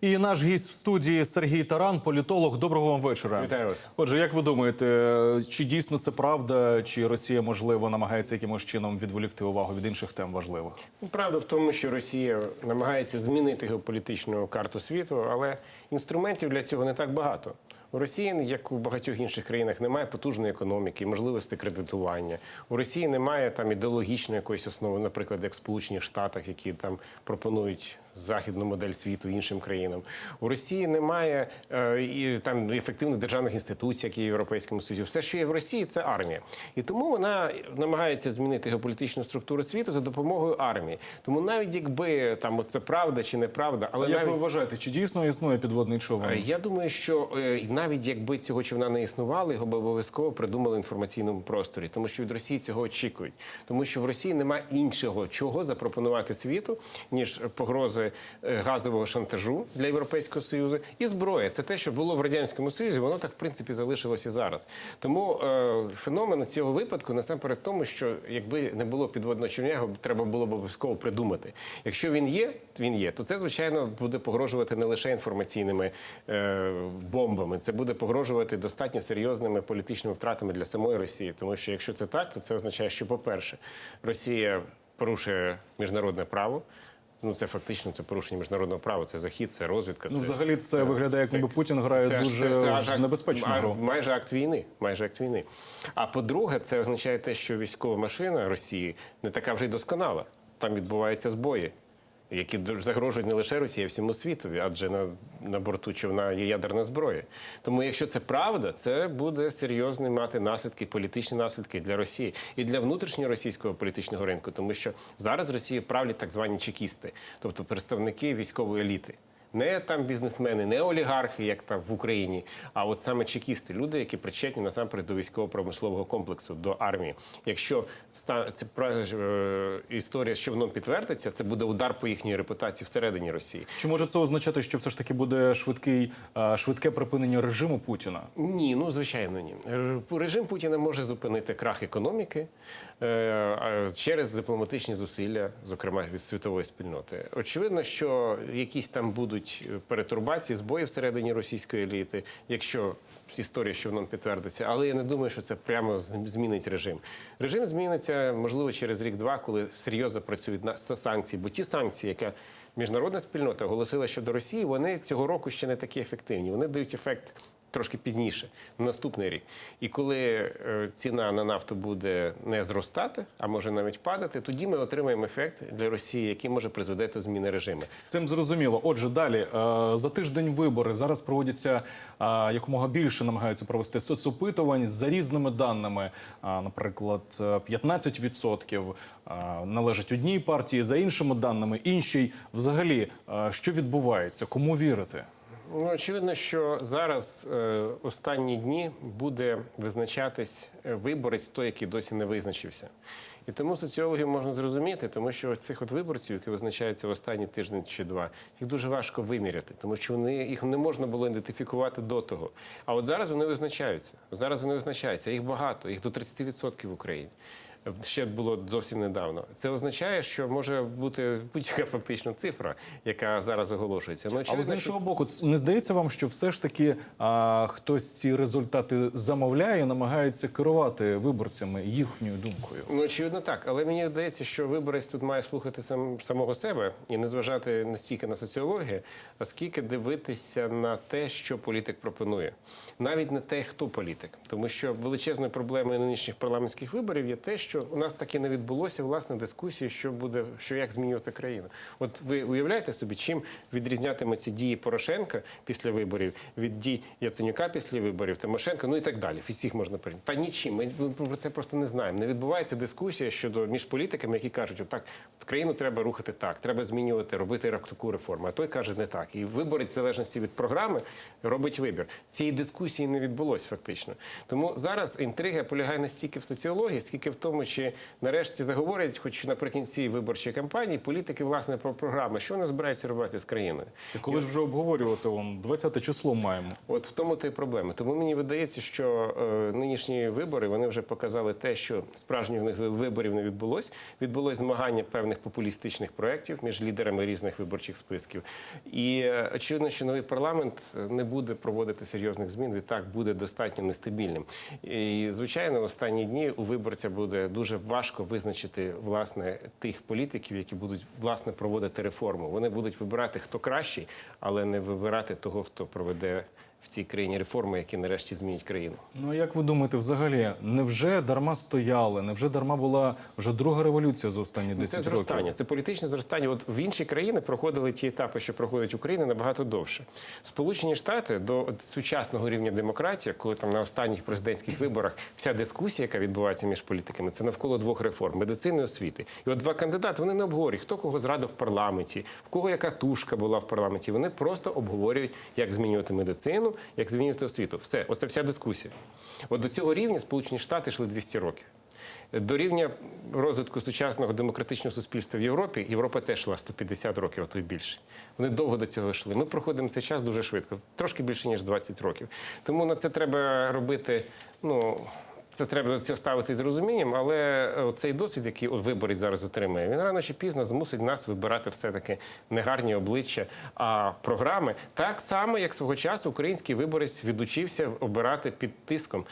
І наш гість в студії Сергій Таран, політолог. Доброго вам вечора. Вітаю вас. Отже, як ви думаєте, чи дійсно це правда, чи Росія можливо намагається якимось чином відволікти увагу від інших тем важливих? Ну, Правда в тому, що Росія намагається змінити геополітичну карту світу, але інструментів для цього не так багато. У Росії, як у багатьох інших країнах, немає потужної економіки, можливості кредитування. У Росії немає там ідеологічної якоїсь основи, наприклад, як в Сполучених Штатах, які там пропонують західну модель світу іншим країнам. У Росії немає е, і там ефективних державних інституцій, які є в Європейському Союзі. Все, що є в Росії, це армія. І тому вона намагається змінити геополітичну структуру світу за допомогою армії. Тому навіть якби там це правда чи неправда, але як навіть ви вважаєте, чи дійсно існує підводний човен? Е, Я думаю, що е, навіть якби цього човна не існувало, його б обов'язково придумали в інформаційному просторі, тому що від Росії цього очікують. Тому що в Росії немає іншого чого запропонувати світу, ніж погрози е, газового шантажу для Європейського Союзу і зброя. Це те, що було в радянському Союзі, воно так в принципі залишилося зараз. Тому е, феномен цього випадку насамперед тому, що якби не було підводного човня, його треба було б обов'язково придумати. Якщо він є, він є, то це звичайно буде погрожувати не лише інформаційними е, бомбами, це буде погрожувати достатньо серйозними політичними втратами для самої Росії. Тому що якщо це так, то це означає, що, по-перше, Росія порушує міжнародне право. Ну, це фактично це порушення міжнародного права, це захід, це розвідка. Ну, це, взагалі, це виглядає, як ніби Путін грає це- дуже це- це небезпечну гру. Майже акт війни. Майже акт війни. А по-друге, це означає те, що військова машина Росії не така вже й досконала. Там відбуваються збої, які загрожують не лише Росії, а всьому світові, адже на, на борту човна є ядерна зброя. Тому, якщо це правда, це буде серйозно мати наслідки, політичні наслідки для Росії і для внутрішнього російського політичного ринку, тому що зараз Росію правлять так звані чекісти, тобто представники військової еліти. Не там бізнесмени, не олігархи, як там в Україні, а от саме чекісти, люди, які причетні насамперед до військово-промислового комплексу, до армії. Якщо це е, історія з човном підтвердиться, це буде удар по їхній репутації всередині Росії. Чи може це означати, що все ж таки буде швидкий е, швидке припинення режиму Путіна? Ні, ну звичайно, ні. Е, Режим Путіна може зупинити крах економіки через дипломатичні зусилля, зокрема від світової спільноти. Очевидно, що якісь там будуть перетурбації, збої всередині російської еліти, якщо історія що воно підтвердиться. Але я не думаю, що це прямо змінить режим. Режим зміниться можливо через рік-два, коли серйозно працюють на санкції, бо ті санкції, яка міжнародна спільнота оголосила щодо Росії, вони цього року ще не такі ефективні. Вони дають ефект трошки пізніше, на наступний рік. І коли е, ціна на нафту буде не зростати, а може навіть падати, тоді ми отримаємо ефект для Росії, який може призведе до зміни режиму. З цим зрозуміло. Отже, далі е, за тиждень вибори зараз проводяться е, якомога більше намагаються провести соцопитувань за різними даними. Наприклад, е, 15% е, належать одній партії, за іншими даними іншій. Взагалі, що відбувається? Кому вірити? Ну, очевидно, що зараз е, останні дні буде визначатись е, виборець, той, який досі не визначився. І тому соціологів можна зрозуміти, тому що цих от виборців, які визначаються в останні тиждень чи два, їх дуже важко виміряти, тому що вони їх не можна було ідентифікувати до того. А от зараз вони визначаються. Зараз вони визначаються. Їх багато, їх до 30% в Україні. Ще було зовсім недавно. Це означає, що може бути будь-яка фактично цифра, яка зараз оголошується. Ну, Але з іншого боку, не здається вам, що все ж таки а, хтось ці результати замовляє, намагається керувати виборцями їхньою думкою. Ну, очевидно, так. Але мені здається, що виборець тут має слухати сам, самого себе і не зважати не стільки на соціологію, а скільки дивитися на те, що політик пропонує. Навіть не те, хто політик. Тому що величезною проблемою нинішніх парламентських виборів є те, що у нас таки не відбулося власне дискусії, що буде, що як змінювати країну. От ви уявляєте собі, чим відрізнятимуться дії Порошенка після виборів від дій Яценюка після виборів, Тимошенка, ну і так далі. Всіх можна прийняти. Та нічим. Ми про це просто не знаємо. Не відбувається дискусія щодо між політиками, які кажуть, отак країну треба рухати так, треба змінювати, робити таку реформу. А той каже не так. І виборець в залежності від програми робить вибір. Цієї дискусії не відбулось фактично. Тому зараз інтрига полягає не стільки в соціології, скільки в тому. Тому, чи нарешті заговорять, хоч наприкінці виборчої кампанії, політики власне про програми, що вони збираються робити з країною. Та коли ж вже обговорювати, он 20 число маємо. От в тому то й проблема. Тому мені видається, що е, нинішні вибори вони вже показали те, що справжніх в них виборів не відбулось. Відбулось змагання певних популістичних проєктів між лідерами різних виборчих списків. І е, очевидно, що новий парламент не буде проводити серйозних змін. Відтак буде достатньо нестабільним. І звичайно, в останні дні у виборця буде дуже важко визначити власне тих політиків, які будуть власне проводити реформу. Вони будуть вибирати хто кращий, але не вибирати того, хто проведе в цій країні реформи, які нарешті змінять країну. Ну як ви думаєте, взагалі, невже дарма стояли? Невже дарма була вже друга революція за останні 10 Це зростання, років? це політичне зростання. От в інші країни проходили ті етапи, що проходить Україна, набагато довше. Сполучені Штати до от сучасного рівня демократії, коли там на останніх президентських виборах вся дискусія, яка відбувається між політиками, це навколо двох реформ медицини і освіти. І от два кандидати вони не обговорюють, хто кого зрадив в парламенті, в кого яка тушка була в парламенті. Вони просто обговорюють, як змінювати медицину, як змінювати освіту. Все, оце вся дискусія. От до цього рівня Сполучені Штати йшли 200 років. До рівня розвитку сучасного демократичного суспільства в Європі Європа теж йшла 150 років, а то й більше. Вони довго до цього йшли. Ми проходимо цей час дуже швидко, трошки більше ніж 20 років. Тому на це треба робити. Ну це треба до цього ставити з розумінням, але е, цей досвід, який виборець зараз отримує, він рано чи пізно змусить нас вибирати все-таки не гарні обличчя, а програми. Так само, як свого часу український виборець відучився обирати під тиском.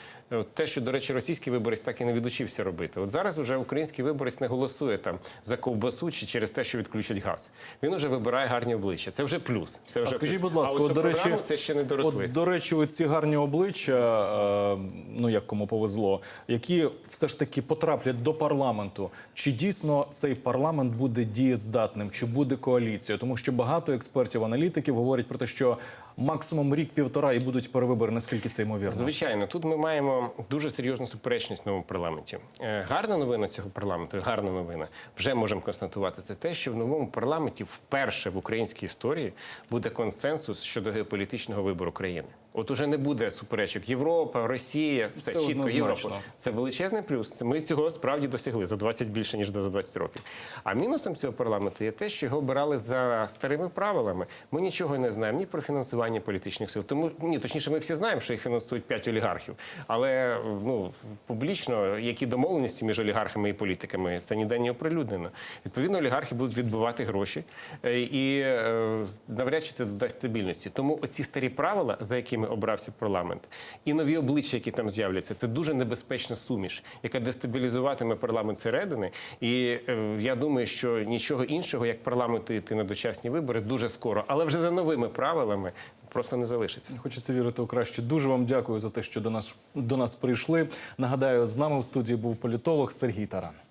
Те, що, до речі, російський виборець так і не відучився робити. От зараз вже український виборець не голосує там за ковбасу чи через те, що відключать газ. Він вже вибирає гарні обличчя. Це вже плюс. Це вже А скажіть, плюс. будь ласка, от до речі, це ще не доросли. От, до речі, оці гарні обличчя, е, ну як кому повезло, які все ж таки потраплять до парламенту. Чи дійсно цей парламент буде дієздатним, чи буде коаліція? Тому що багато експертів, аналітиків говорять про те, що максимум рік-півтора і будуть перевибори. Наскільки це ймовірно? Звичайно, тут ми маємо дуже серйозну суперечність в новому парламенті. Е, Гарна новина цього парламенту, гарна новина, вже можемо констатувати це те, що в новому парламенті вперше в українській історії буде консенсус щодо геополітичного вибору країни. От уже не буде суперечок Європа, Росія, все Це чітко. Європа. Це величезний плюс. Ми цього справді досягли за 20 більше ніж за 20 років. А мінусом цього парламенту є те, що його обирали за старими правилами. Ми нічого не знаємо ні про фінансування політичних сил. Тому ні, точніше, ми всі знаємо, що їх фінансують п'ять олігархів. Але ну публічно які домовленості між олігархами і політиками це ніде не оприлюднено. Відповідно, олігархи будуть відбивати гроші е, і е, навряд чи це додасть стабільності. Тому оці старі правила, за якими обрався парламент, і нові обличчя, які там з'являться, це дуже небезпечна суміш, яка дестабілізуватиме парламент середини. І е, я думаю, що нічого іншого, як парламенту йти на дочасні вибори, дуже скоро, але вже за новими правилами просто не залишиться. Хочеться вірити у краще. Дуже вам дякую за те, що до нас до нас прийшли. Нагадаю, з нами в студії був політолог Сергій Таран.